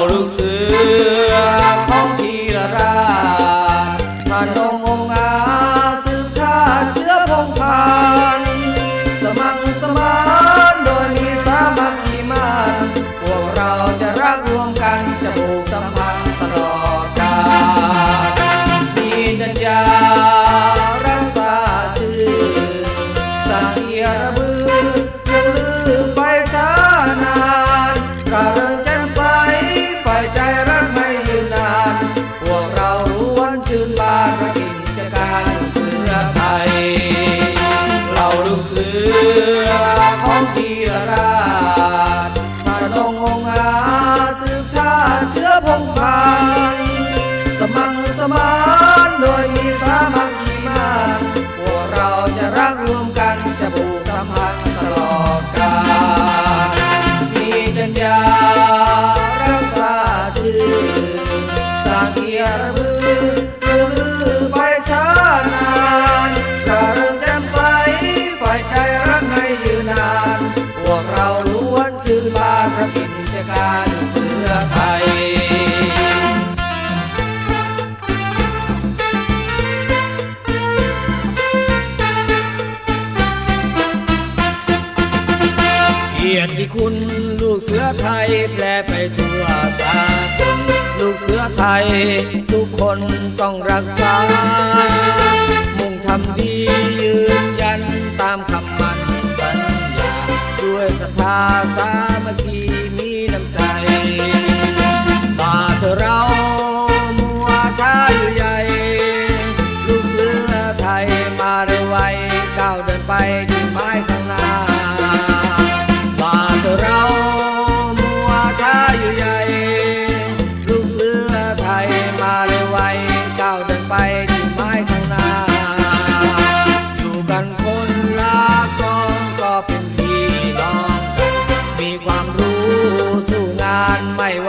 タる。ル จีรา ที่คุณลูกเสือไทยแพร่ไปทั่วสากลลูกเสือไทย ทุกคนต้องรักษา มุ่งทำดียืนยันตามคำมั่นสัญญา ด้วยศรัทธาสามัคคี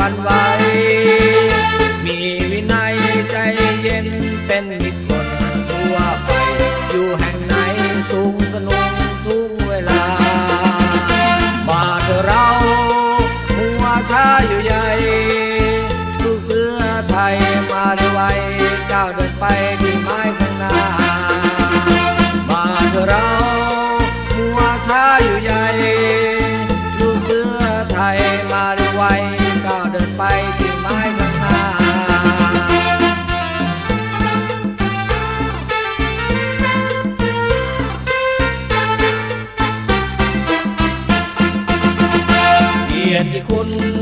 วันไหว มีวินัยใจเย็นเป็นมิตรคนทั่วไป อยู่แห่งไหนสุขสนุกทุกเวลา บาทเราหัวชาอยู่ใหญ่ตู้เสื้อไทยมาด้วยก้าวเดินไป นที่คุณ